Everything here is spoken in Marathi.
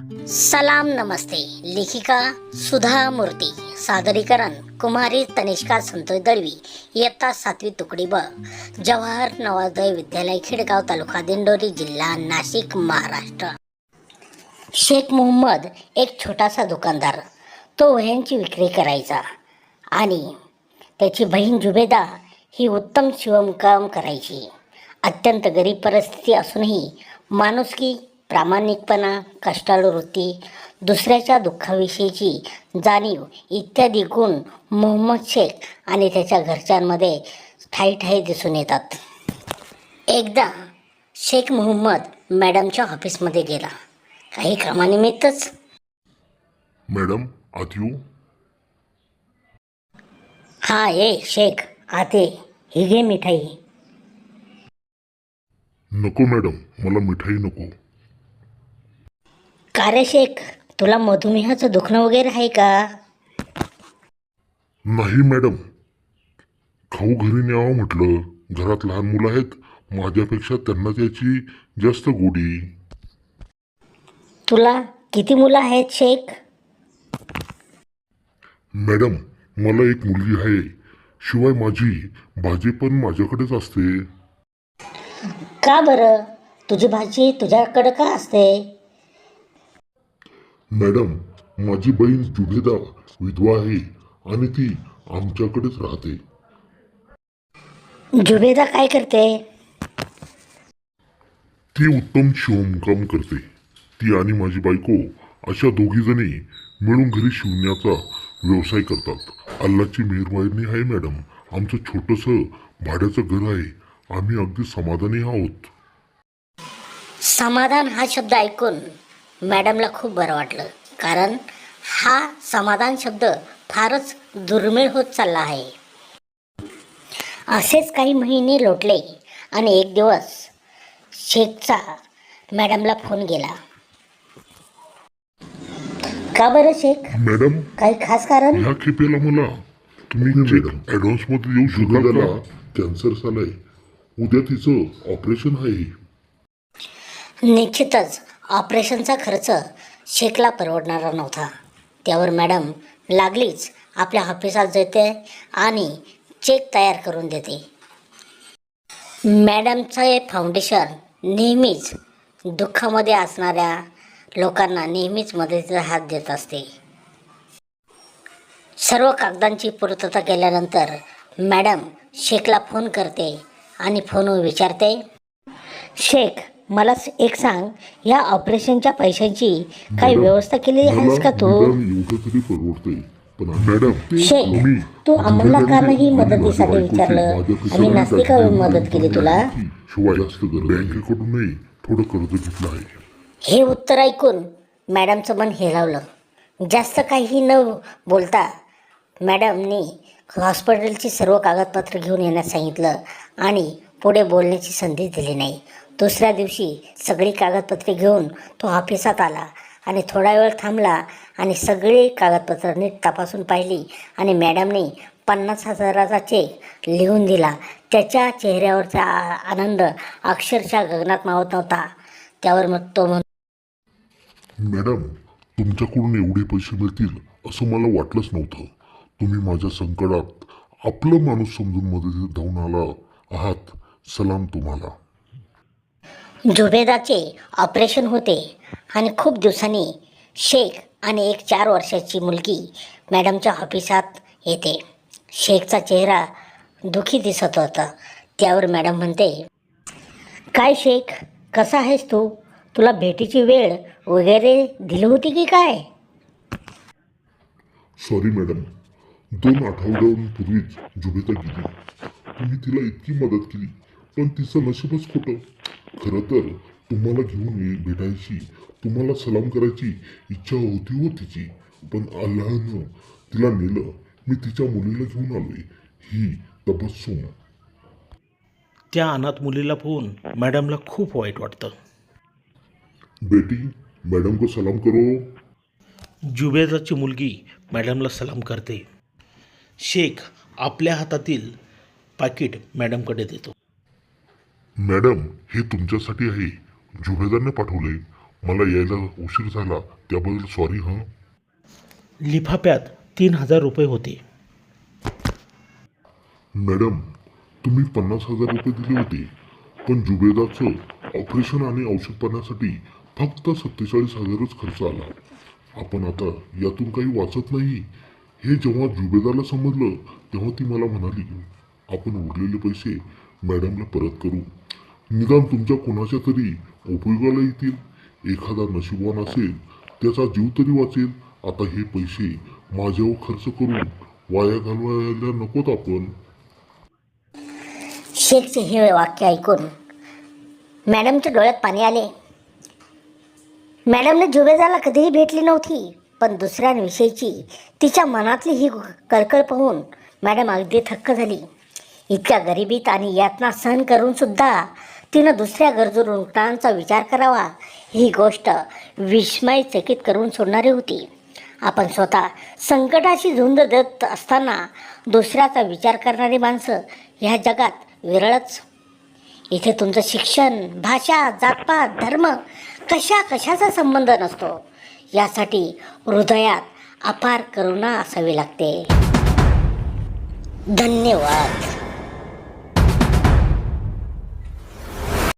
सलाम नमस्ते. लेखिका सुधा मूर्ती सादरीकरण कुमारी तनिष्का संतोष दळवी. इयत्ता सातवी तुकडी ब. जवाहर नवोदय विद्यालय खेडगाव तालुका दिंडोरी जिल्हा नाशिक महाराष्ट्र. शेख मोहम्मद एक छोटासा दुकानदार. तो वह्यांची विक्री करायचा. आणि त्याची बहीण जुबेदा ही उत्तम शिवमकाम करायची. अत्यंत गरीब परिस्थिती असूनही माणुसकी प्रामाणिकपणा कष्टाळू वृत्ती दुसऱ्याच्या दुःखाविषयीची जाणीव इत्यादी गुण मोहम्मद शेख आणि त्याच्या घरच्यांमध्ये ठाई ठाई दिसून येतात. एकदा शेख मोहम्मद मॅडमच्या ऑफिसमध्ये गेला. काही कामानिमित्तच मॅडम आत येऊ? हा ये शेख. आते ही घे मिठाई. नको मॅडम मला मिठाई नको. का रे शेख? तुला मधुमेहाचं दुखणं वगैरे आहे का? नाही मॅडम. खाऊ घरी न्यावं म्हटलं. घरात लहान मुलं आहेत. माझ्यापेक्षा त्यांना त्याची जास्त गोडी. तुला किती मुलं आहेत शेख? मॅडम मला एक मुलगी आहे. शिवाय माझी भाजी पण माझ्याकडेच असते. का बरं? तुझी भाजी तुझ्याकडं का असते? मॅडम माझी बहीण जुबेदा विधवा आहे आणि ती आमच्याकडेच राहते. जुबेदा काय करते? ती उत्तम शिवणकाम करते. ती आणि माझी बायको अशा दोघी जणी मिळून घरी शिवण्याचा व्यवसाय करतात. अल्लाची मेहरबानी आहे मॅडम. आमचं छोटंसं भाड्याचं घर आहे. आम्ही अगदी समाधानी आहोत. समाधान हा शब्द ऐकून मॅडमला खूप बरं वाटलं. कारण हा समाधान शब्द फारच दुर्मिळ होत चालला आहे. असेच काही महिने लोटले आणि एक दिवस शेखचा मॅडमला फोन गेला. का बरं शेख मॅडम काही खास कारण? ह्या खेपेला मला तुम्ही ॲडव्हान्समध्ये देऊ शकाल का? कॅन्सर झालाय. उद्या तिचं ऑपरेशन आहे. निश्चितच. ऑपरेशनचा खर्च शेखला परवडणारा नव्हता. त्यावर मॅडम लागलीच आपल्या ऑफिसात जाते आणि चेक तयार करून देते. मॅडमचं हे फाउंडेशन नेहमीच दुःखामध्ये असणाऱ्या लोकांना नेहमीच मदतीचा हात देत असते. सर्व कागदांची पूर्तता केल्यानंतर मॅडम शेखला फोन करते आणि फोनवर विचारते शेख मला एक सांग या ऑपरेशनच्या पैशांची काही व्यवस्था केली आहेस का तू? निदान एवढं तरी परवडतंय. पण मॅडम शेख तुम्ही तू आम्हाला का नाही आणि मदतीसाठी माझ्या विचारलं. बायकोची आम्ही नसती का मदत केली तुला? शिवाय जास्त गरज बँकेकडूनही थोडं कर्ज घेतलं आहे. हे उत्तर ऐकून मॅडमचं मन हेलावलं जास्त काही न बोलता मॅडमनी हॉस्पिटलची सर्व कागदपत्र घेऊन येण्यास सांगितलं आणि पुढे बोलण्याची संधी दिली नाही. दुसऱ्या दिवशी सगळी कागदपत्रे घेऊन तो ऑफिसात आला आणि थोडा वेळ थांबला आणि सगळी कागदपत्र नीट तपासून पाहिली आणि मॅडमने पन्नास हजाराचा चेक लिहून दिला. त्याच्या चेहऱ्यावरचा आ- आनंद अक्षरशः गगनात मावत नव्हता. त्यावर मग तो म्हण मॅडम तुमच्याकडून एवढे पैसे मिळतील असं मला वाटलंच नव्हतं. तुम्ही माझ्या संकटात आपलं माणूस समजून मदतीत धावून आला आहात. सलाम तुम्हाला. जुबेदाचे ऑपरेशन होते आणि खूप दिवसांनी शेख आणि एक चार वर्षाची मुलगी मॅडमच्या ऑफिसात येते. शेखचा चेहरा दुखी दिसत होता. त्यावर मॅडम म्हणते काय शेख कसा आहेस तू? तुला भेटीची वेळ वगैरे दिली होती की काय? सॉरी मॅडम दोन आठवड्यांपूर्वीच जुबेता गेली. तुम्ही तिला इतकी मदत केली. पण तिचं नशीबच खोटं. खरं तर तुम्हाला घेऊन ये भेटायची तुम्हाला सलाम करायची इच्छा होती हो तिची. पण अल्लाहनं तिला नेलं मी तिच्या मुलीला घेऊन आलोय. ही तबस्सुम त्या अनाथ मुलीला पाहून मॅडमला खूप वाईट वाटतं. बेटी मैडम को सलाम करो. जुबेदाची मुलगी मॅडमला सलाम करते. शेख आपल्या हातातील पाकिट मॅडमकडे देतो. मॅडम हे तुमच्यासाठी आहे. जुबेदारने पाठवले. मला यायला उशीर झाला. त्याबद्दल सॉरी हां? लिफाफ्यात तीन हजार रुपये होते. मॅडम तुम्ही पन्नास हजार रुपये दिले होते. पण जुबेदाचं ऑपरेशन आणि औषध पाण्यासाठी फक्त सत्तेचाळीस हजारच खर्च आला. आपण आता यातून काही वाचत नाही. हे जेव्हा जुबेदारला समजलं तेव्हा ती मला म्हणाली आपण उरलेले पैसे मॅडमला परत करू. निदान तुमच्या कोणाच्या तरी उपयोगाला येतील? एखादा नशिबवान असेल त्याचा जीव तरी वाचेल. आता हे पैसे माझ्यावर खर्च करून वाया घालवायला नकोत आपण. शेखचे हे वाक्य ऐकून मॅडमच्या डोळ्यात पाणी आले. मॅडमने जुबेजाला कधीही भेटली नव्हती पण दुसऱ्यांविषयीची तिच्या मनातली ही कळकळ पाहून मॅडम अगदी थक्क झाली. इतक्या गरिबीत आणि यातना सहन करून सुद्धा तिनं दुसऱ्या गरजू रुग्णांचा विचार करावा. ही गोष्ट विस्मयचकित करून सोडणारी होती. आपण स्वतः संकटाशी झुंज देत असताना दुसऱ्याचा विचार करणारी माणसं ह्या जगात विरळच. इथे तुमचं शिक्षण भाषा जातपात धर्म कशा कशाचा संबंध नसतो? यासाठी हृदयात अपार करुणा असावी लागते. धन्यवाद.